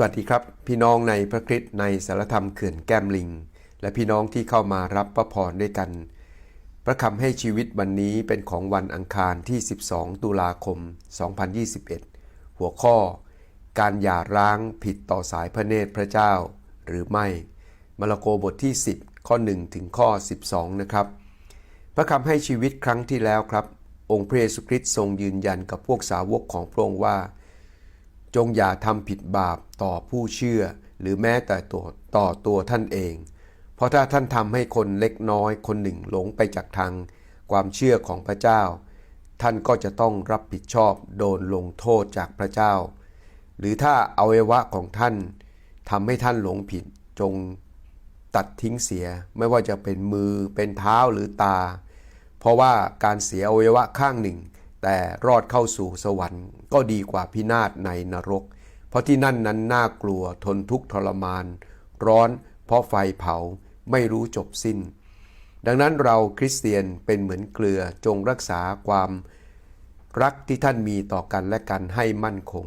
สวัสดีครับ พี่น้องในพระคริสต์ในสารธรรมเขื่อนแก้มลิง และพี่น้องที่เข้ามารับพระพรด้วยกัน พระคำให้ชีวิตวันนี้เป็นของวันอังคารที่ 12 ตุลาคม 2021 หัวข้อ การหย่าร้างผิดต่อสายพระเนตรพระเจ้า หรือไม่มาระโกบทที่ 10 ข้อ 1 ถึงข้อ 12 นะครับ พระคำให้ชีวิตครั้งที่แล้วครับ องค์พระเยซูคริสต์ทรงยืนยันกับพวกสาวกของพระองค์ว่า จงอย่าทำผิดบาปต่อผู้เชื่อ หรือแม้แต่ตัวต่อตัวท่านเอง เพราะถ้าท่านทำให้คนเล็กน้อยคนหนึ่งหลงไปจากทางความเชื่อของพระเจ้า ท่านก็จะต้องรับผิดชอบโดนลงโทษจากพระเจ้า หรือถ้าอวัยวะของท่านทำให้ท่านหลงผิดจงตัดทิ้งเสียไม่ว่าจะเป็นมือเป็นเท้าหรือตา เพราะว่าการเสียอวัยวะข้างหนึ่ง แต่รอดเข้าสู่สวรรค์ ก็ดีกว่าพินาศในนรก เพราะที่นั่นนั้นน่ากลัวทนทุกข์ทรมาน ร้อนเพราะไฟเผาไม่รู้จบสิ้น ดังนั้นเราคริสเตียนเป็นเหมือนเกลือจงรักษาความรักที่ท่านมีต่อกันและกันให้มั่นคง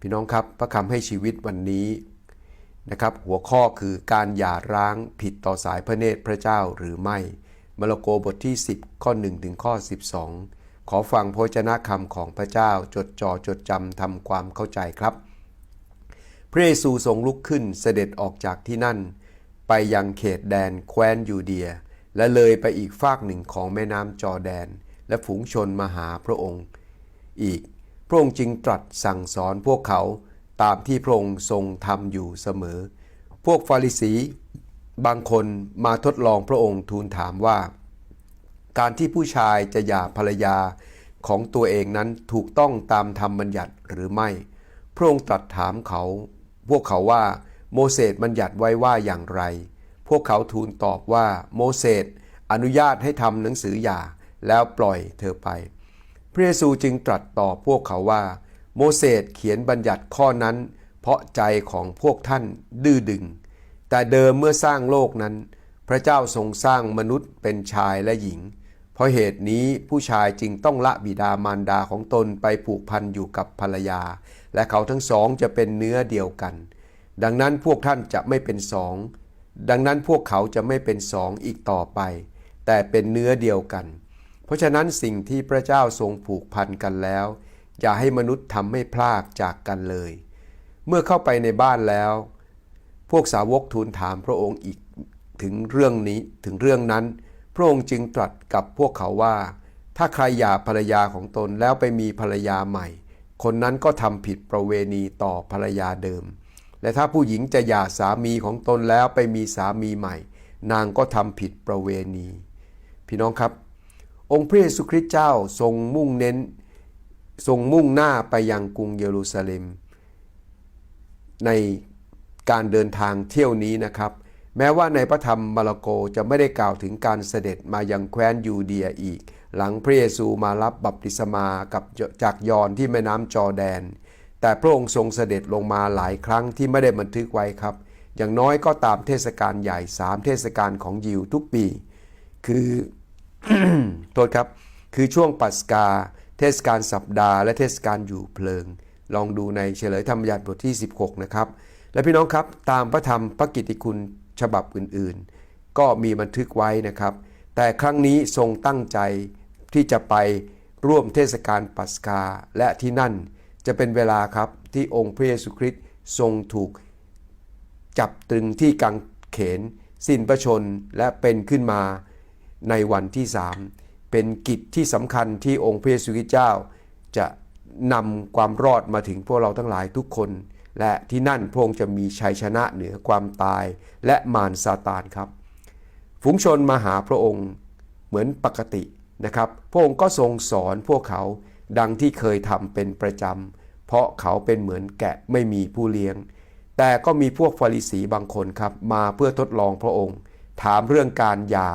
พี่น้องครับพระคำให้ชีวิตวันนี้นะครับหัวข้อคือการหย่าร้างผิดต่อสายพระเนตรพระเจ้าหรือไม่ มาระโกบทที่ 10 ข้อ1ถึงข้อ 12 ขอฟังพระเจนะคำของพระเจ้าจดจ่อจดจำทำความเข้าใจครับ พระเยซูทรงลุกขึ้นเสด็จออกจากที่นั่น ไปยังเขตแดนแคว้นยูเดีย และเลยไปอีกฟากหนึ่งของแม่น้ำจอแดน และฝูงชนมาหาพระองค์ อีกพระองค์จึงตรัสสั่งสอนพวกเขาตามที่พระองค์ทรงทำอยู่เสมอ พวกฟาริสีบางคนมาทดลองพระองค์ทูลถามว่า การที่ผู้ชายจะหย่าภรรยาของตัวเองนั้นถูกต้องตามธรรมบัญญัติหรือไม่ พระองค์ตรัสถามเขา พวกเขาว่าโมเสสบัญญัติไว้ว่าอย่างไร พวกเขาทูลตอบว่าโมเสสอนุญาตให้ทำหนังสือหย่าแล้วปล่อยเธอไป พระเยซูจึงตรัสตอบพวกเขาว่า โมเสสเขียนบัญญัติข้อนั้น เพราะใจของพวกท่านดื้อดึง แต่เดิมเมื่อสร้างโลกนั้น พระเจ้าทรงสร้างมนุษย์เป็นชายและหญิง ราะเหตุนี้ผู้ชายจึงต้องละบิดามารดาของตนไปผูกพันอยู่กับภรรยา และเขาทั้งสองจะเป็นเนื้อเดียวกัน ดังนั้นพวกท่านจะไม่เป็นสอง ดังนั้นพวกเขาจะไม่เป็นสองอีกต่อไป แต่เป็นเนื้อเดียวกัน เพราะฉะนั้นสิ่งที่พระเจ้าทรงผูกพันกันแล้ว อย่าให้มนุษย์ทำให้พลากจากกันเลย เมื่อเข้าไปในบ้านแล้ว พวกสาวกทูลถามพระองค์อีกถึงเรื่องนี้ถึงเรื่องนั้น ระองค์จึงตรัสกับพวกเขาว่า ถ้าใครหย่าภรรยาของตนแล้วไปมีภรรยาใหม่ คนนั้นก็ทำผิดประเวณีต่อภรรยาเดิม และถ้าผู้หญิงจะหย่าสามีของตนแล้วไปมีสามีใหม่ นางก็ทำผิดประเวณี พี่น้องครับ องค์พระเยซูคริสต์เจ้าทรงมุ่งเน้น ทรงมุ่งหน้าไปยังกรุงเยรูซาเล็ม ในการเดินทางเที่ยวนี้นะครับ แม้ว่าในพระธรรมมาระโกจะไม่ได้กล่าวถึงการเสด็จมายังแคว้นยูเดียอีก หลังพระเยซูมารับบัพติศมากับจากยอนที่แม่น้ำจอแดน แต่พระองค์ทรงเสด็จลงมาหลายครั้งที่ไม่ได้บันทึกไว้ครับ อย่างน้อยก็ตามเทศกาลใหญ่สามเทศกาลของยิวทุกปี คือโทษครับ คือช่วงปัสกา เทศกาลสัปดาห์และเทศกาลอยู่เพลิง ลองดูในเฉลยธรรมบัญญัติบทที่ 16 นะครับ และพี่น้องครับตามพระธรรมพระกิตติคุณ ฉบับอื่นๆ ก็มีบันทึกไว้นะครับ แต่ครั้งนี้ทรงตั้งใจที่จะไปร่วมเทศกาลปัสกา และที่นั่นจะเป็นเวลาครับที่องค์พระเยซูคริสต์ทรงถูก จับตรึงที่กังเขน สิ้นพระชนและเป็นขึ้นมาในวันที่สามเป็นกิจที่สำคัญที่องค์พระเยซูคริสต์เจ้า จะนำความรอดมาถึงพวกเราทั้งหลายทุกคน และที่นั่นพระองค์จะมีชัยชนะเหนือความตายและมารซาตานครับ ฝูงชนมาหาพระองค์เหมือนปกตินะครับ พระองค์ก็ทรงสอนพวกเขาดังที่เคยทำเป็นประจำ เพราะเขาเป็นเหมือนแกะไม่มีผู้เลี้ยง แต่ก็มีพวกฟาริสีบางคนครับ มาเพื่อทดลองพระองค์ ถามเรื่องการยา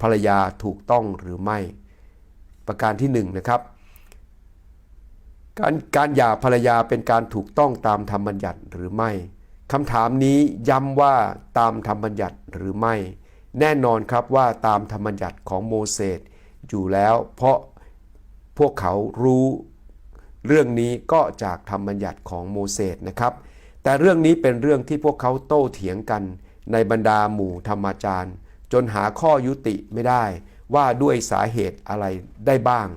ภรรยาถูกต้องหรือไม่ ประการที่หนึ่งนะครับ การการหย่าภรรยาเป็นการถูกต้องตามธรรมบัญญัติหรือไม่คำถามนี้ย้ำว่าตามธรรมบัญญัติหรือไม่ แน่นอนครับว่าตามธรรมบัญญัติของโมเสสอยู่แล้ว เพราะพวกเขารู้เรื่องนี้ก็จากธรรมบัญญัติของโมเสสนะครับ แต่เรื่องนี้เป็นเรื่องที่พวกเขาโต้เถียงกันในบรรดาหมู่ธรรมาจารย์ จนหาข้อยุติไม่ได้ว่าด้วยสาเหตุอะไรได้บ้าง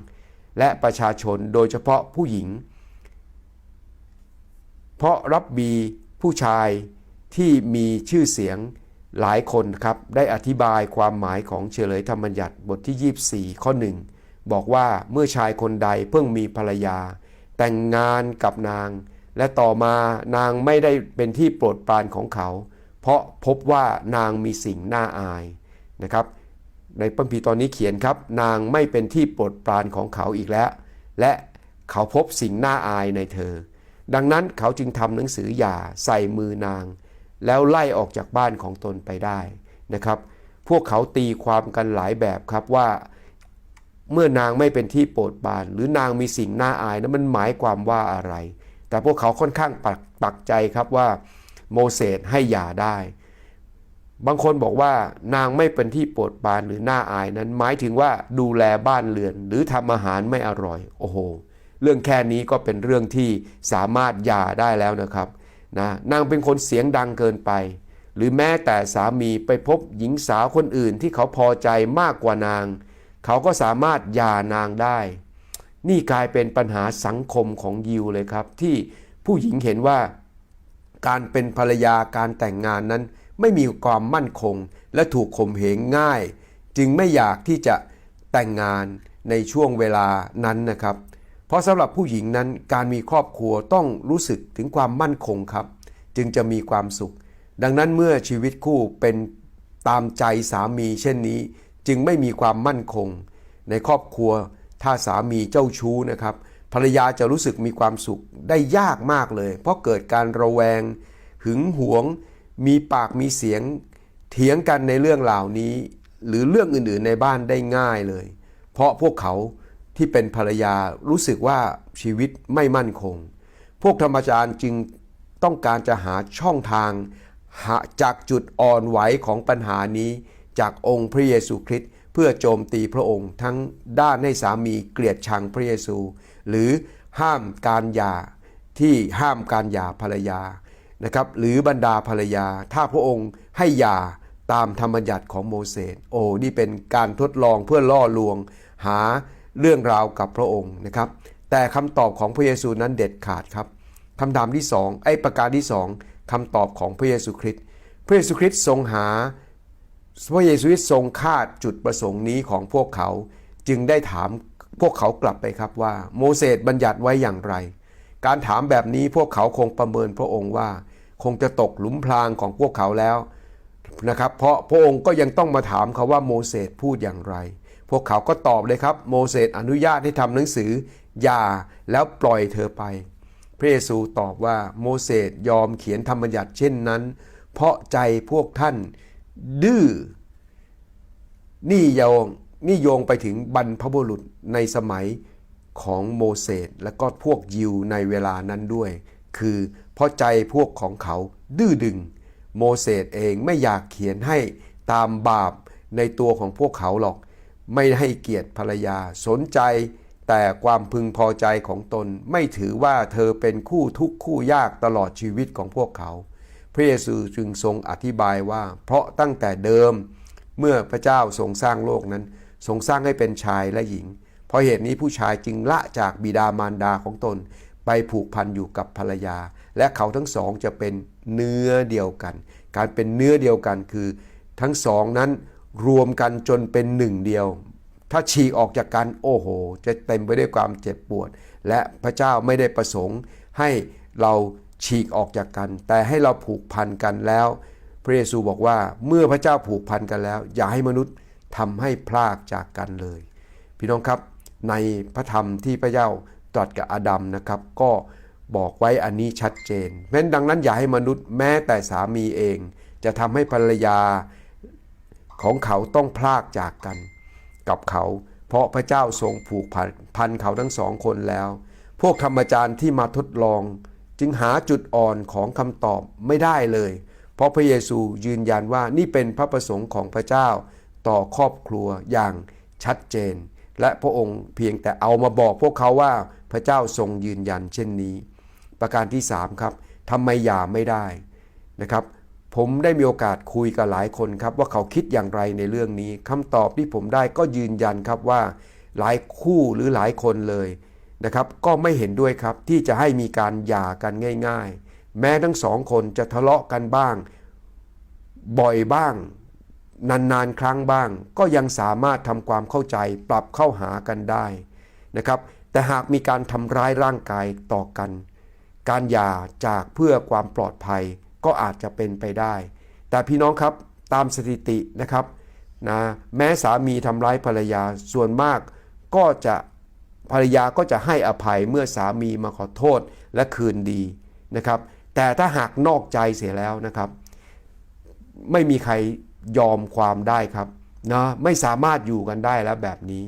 และประชาชนโดยเฉพาะผู้หญิง เพราะรับบีผู้ชายที่มีชื่อเสียงหลายคนครับได้อธิบายความหมายของเฉลยธรรมบัญญัติบทที่ 24 ข้อหนึ่งบอกว่าเมื่อชายคนใดเพิ่งมีภรรยา แต่งงานกับนาง และต่อมานางไม่ได้เป็นที่โปรดปรานของเขา เพราะพบว่านางมีสิ่งน่าอายนะครับ ในพระคัมภีตอนนี้เขียนครับ นางไม่เป็นที่โปรดปรานของเขาอีกแล้ว และเขาพบสิ่งน่าอายในเธอ ดังนั้นเขาจึงทำหนังสือหย่าใส่มือนาง แล้วไล่ออกจากบ้านของตนไปได้นะครับ พวกเขาตีความกันหลายแบบครับว่า เมื่อนางไม่เป็นที่โปรดปราน หรือนางมีสิ่งน่าอายนั้นมันหมายความว่าอะไร แต่พวกเขาค่อนข้างปักปักใจครับว่าโมเสสให้หย่าได้ บางคนบอกว่านางไม่เป็นที่โปรดปรานหรือน่าอายนั้น หมายถึงว่าดูแลบ้านเรือน หรือทำอาหารไม่อร่อย โอ้โห เรื่องแค่นี้ก็เป็นเรื่องที่สามารถหย่าได้แล้วนะครับนะนางเป็นคนเสียงดังเกินไป หรือแม้แต่สามีไปพบหญิงสาวคนอื่นที่เขาพอใจมากกว่านาง เขาก็สามารถหย่านางได้ นี่กลายเป็นปัญหาสังคมของยิวเลยครับ ที่ผู้หญิงเห็นว่า การเป็นภรรยาการแต่งงานนั้น ไม่มีความมั่นคง และถูกข่มเหงง่าย จึงไม่อยากที่จะแต่งงานในช่วงเวลานั้นนะครับ เพราะสำหรับผู้หญิงนั้นการมีครอบครัวต้องรู้สึกถึงความมั่นคงครับ จึงจะมีความสุข ดังนั้นเมื่อชีวิตคู่เป็นตามใจสามีเช่นนี้ จึงไม่มีความมั่นคง ในครอบครัวถ้าสามีเจ้าชู้นะครับภรรยาจะรู้สึกมีความสุขได้ยากมากเลย เพราะเกิดการระแวง หึงหวง มีปากมีเสียงเถียงกันในเรื่องเหล่านี้ หรือเรื่องอื่นๆในบ้านได้ง่ายเลย เพราะพวกเขาที่เป็นภรรยารู้สึกว่าชีวิตไม่มั่นคง พวกธรรมจารย์จึงต้องการจะหาช่องทางหาจากจุดอ่อนไหวของปัญหานี้ จากองค์พระเยซูคริสต์เพื่อโจมตีพระองค์ทั้งด้านให้สามีเกลียดชังพระเยซู หรือห้ามการหย่าที่ห้ามการหย่าภรรยา นะครับหรือบรรดาภรรยา ถ้าพระองค์ให้ยาตามธรรมบัญญัติของโมเสสโอ้นี่เป็นการทดลองเพื่อล่อลวง หาเรื่องราวกับพระองค์นะครับ แต่คำตอบของพระเยซูนั้นเด็ดขาดครับคำถามที่สองไอ้ประการที่สองคำตอบของพระเยซูคริสต์พระเยซูคริสต์ทรงหาพระเยซูคริสต์ทรงคาดจุดประสงค์นี้ของพวกเขาจึงได้ถามพวกเขากลับไปครับว่า โมเสสบัญญัติไว้อย่างไร การถามแบบนี้พวกเขาคงประเมินพระองค์ว่า คงจะตกหลุมพรางของพวกเขาแล้วนะครับ เพราะพระองค์ก็ยังต้องมาถามเขาว่าโมเสสพูดอย่างไร พวกเขาก็ตอบเลยครับ โมเสสอนุญาตให้ทำหนังสือย่าแล้วปล่อยเธอไป พระเยซูตอบว่าโมเสสยอมเขียนธรรมบัญญัติเช่นนั้น เพราะใจพวกท่านดื้อนี่โยงนี่โยงไปถึงบรรพบุรุษในสมัยของโมเสสและก็พวกยิวในเวลานั้นด้วย คือเพราะใจพวกของเขาดื้อดึง โมเสสเองไม่อยากเขียนให้ตามบาปในตัวของพวกเขาหรอก ไม่ให้เกียรติภรรยาสนใจ แต่ความพึงพอใจของตนไม่ถือว่าเธอเป็นคู่ทุกข์คู่ยากตลอดชีวิตของพวกเขา พระเยซูจึงทรงอธิบายว่า เพราะตั้งแต่เดิม เมื่อพระเจ้าทรงสร้างโลกนั้น ทรงสร้างให้เป็นชายและหญิง เพราะเหตุนี้ผู้ชายจึงละจากบิดามารดาของตน ไปผูกพันอยู่กับภรรยา และเขาทั้งสองจะเป็นเนื้อเดียวกัน การเป็นเนื้อเดียวกันคือ ทั้งสองนั้นรวมกันจนเป็นหนึ่งเดียว ถ้าฉีกออกจากกันโอ้โห จะเต็มไปด้วยความเจ็บปวด และพระเจ้าไม่ได้ประสงค์ ให้เราฉีกออกจากกัน แต่ให้เราผูกพันกันแล้ว พระเยซูบอกว่าเมื่อพระเจ้าผูกพันกันแล้ว อย่าให้มนุษย์ทำให้พลากจากกันเลย พี่น้องครับในพระธรรมที่พระเจ้า ตรัสกับอาดัมนะครับ ก็บอกไว้อันนี้ชัดเจนเพราะฉะนั้นดังนั้นอย่าให้มนุษย์แม้แต่สามีเอง จะทำให้ภรรยาของเขาต้องพลากจากกัน กับเขา เพราะพระเจ้าทรงผูกพันพันเขาทั้งสองคนแล้ว พวกธรรมจารย์ที่มาทดลอง จึงหาจุดอ่อนของคำตอบไม่ได้เลย เพราะพระเยซูยืนยันว่านี่เป็นพระประสงค์ของพระเจ้าต่อครอบครัวอย่างชัดเจน และพระองค์เพียงแต่เอามาบอกพวกเขาว่า พระเจ้าทรงยืนยันเช่นนี้ ประการที่ 3 ครับทำไมหย่าไม่ได้นะครับผมได้มีโอกาสคุยกับหลายคนครับว่าเขาคิดอย่างไรในเรื่องนี้คำตอบที่ผมได้ก็ยืนยันครับว่าหลายคู่หรือหลายคนเลยนะครับ ก็ไม่เห็นด้วยครับที่จะให้มีการหย่ากันง่าย ๆ แม้ทั้งสองคนจะทะเลาะกันบ้าง บ่อยบ้าง นานๆครั้งบ้าง ก็ยังสามารถทำความเข้าใจปรับเข้าหากันได้นะครับ แต่หากมีการทำร้ายร่างกายต่อกัน การหย่าจากเพื่อความปลอดภัยก็อาจจะเป็นไปได้ แต่พี่น้องครับตามสถิตินะครับนะแม้สามีทำร้ายภรรยาส่วนมากก็จะภรรยาก็จะให้อภัยเมื่อสามีมาขอโทษและคืนดีนะครับ แต่ถ้าหากนอกใจเสียแล้วนะครับ ไม่มีใครยอมความได้ครับนะไม่สามารถอยู่กันได้แล้วแบบนี้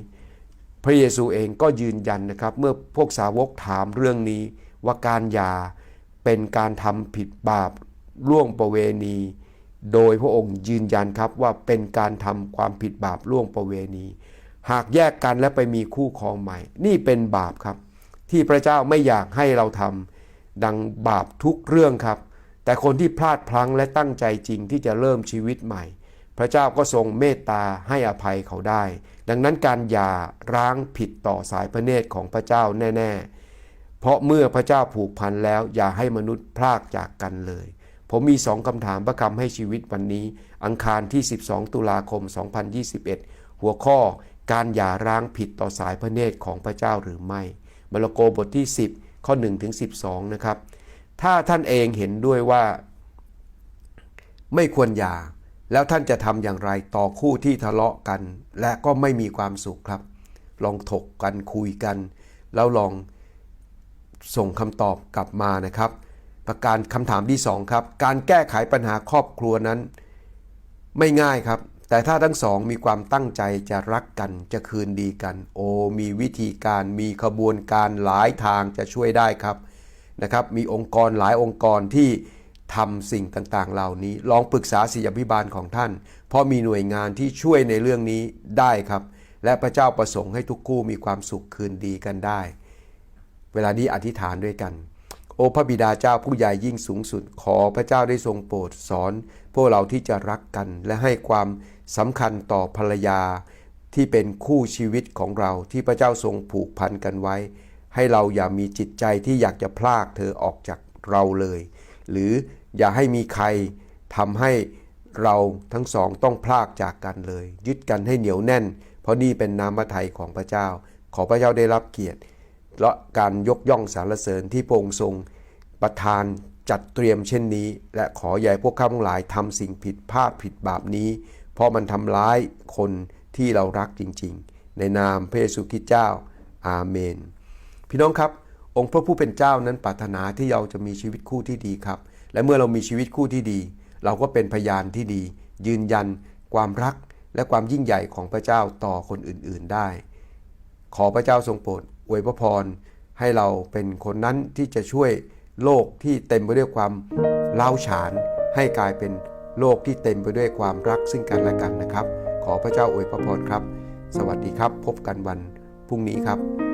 พระเยซูเองก็ยืนยันนะครับ เมื่อพวกสาวกถามเรื่องนี้ว่าการหย่าเป็นการทำผิดบาปล่วงประเวณี โดยพระองค์ยืนยันครับว่าเป็นการทำความผิดบาปล่วงประเวณี หากแยกกันและไปมีคู่ครองใหม่ นี่เป็นบาปครับ ที่พระเจ้าไม่อยากให้เราทำดังบาปทุกเรื่องครับ แต่คนที่พลาดพลั้งและตั้งใจจริงที่จะเริ่มชีวิตใหม่ พระเจ้าก็ทรงเมตตาให้อภัยเขาได้ ดังนั้นการหย่าร้างผิดต่อสายพระเนตรของพระเจ้าแน่ ๆ เพราะเมื่อพระเจ้าผูกพันแล้วอย่าให้มนุษย์พลากจากกันเลย ผมมีสองคำถามประคำให้ชีวิตวันนี้ อังคารที่ 12 ตุลาคม 2021 หัวข้อการหย่าร้างผิดต่อสายพระเนตรของพระเจ้าหรือไม่มาระโกบทที่ 10 ข้อ1ถึง12 นะครับ ถ้าท่านเองเห็นด้วยว่า ไม่ควรหย่า แล้วท่านจะทำอย่างไรต่อคู่ที่ทะเลาะกัน และก็ไม่มีความสุขครับ ลองถกกันคุยกัน แล้วลองส่งคำตอบกลับมานะครับ ประการคำถามที่สองครับ การแก้ไขปัญหาครอบครัวนั้น ไม่ง่ายครับ แต่ถ้าทั้งสองมีความตั้งใจจะรักกันจะคืนดีกัน โอ้มีวิธีการมีขบวนการหลายทางจะช่วยได้ครับนะครับ มีองค์กรหลายองค์กรที่ ทำสิ่งต่างๆ เหล่านี้ ลองปรึกษาศิยพิบาลของท่าน เพราะมีหน่วยงานที่ช่วยในเรื่องนี้ได้ครับ และพระเจ้าประสงค์ให้ทุกคู่มีความสุขคืนดีกันได้ เวลานี้อธิษฐานด้วยกัน โอพระบิดาเจ้าผู้ใหญ่ยิ่งสูงสุด ขอพระเจ้าได้ทรงโปรดสอน พวกเราที่จะรักกันและให้ความสำคัญต่อภรรยา ที่เป็นคู่ชีวิตของเราที่พระเจ้าทรงผูกพันกันไว้ ให้เราอย่ามีจิตใจที่อยากจะพลากเธอออกจากเราเลย หรืออย่าให้มีใครทำให้เราทั้งสองต้องพลากจากกันเลย ยึดกันให้เหนียวแน่น เพราะนี่เป็นน้ำพระทัยของพระเจ้า ขอพระเจ้าได้รับเกียรติและการยกย่องสรรเสริญที่พระองค์ทรงประทานจัดเตรียมเช่นนี้ และขอให้พวกข้าทั้งหลายทำสิ่งผิดพลาดผิดบาปนี้ เพราะมันทำร้ายคนที่เรารักจริงๆ ในนามพระเยซูคริสต์เจ้า อาเมน พี่น้องครับ องค์พระผู้เป็นเจ้านั้นปรารถนาที่เราจะมีชีวิตคู่ที่ดีครับ และเมื่อเรามีชีวิตคู่ที่ดี เราก็เป็นพยานที่ดี ยืนยัน ความรักและความยิ่งใหญ่ของพระเจ้าต่อคนอื่นๆได้ ขอพระเจ้าทรงโปรดอวยพระพรให้เราเป็นคนนั้นที่จะช่วยโลกที่เต็มไปด้วยความเล้าฉาน ให้กลายเป็นโลกที่เต็มไปด้วยความรักซึ่งกันและกันนะครับ ขอพระเจ้าอวยพระพรครับ สวัสดีครับ พบกันวันพรุ่งนี้ครับ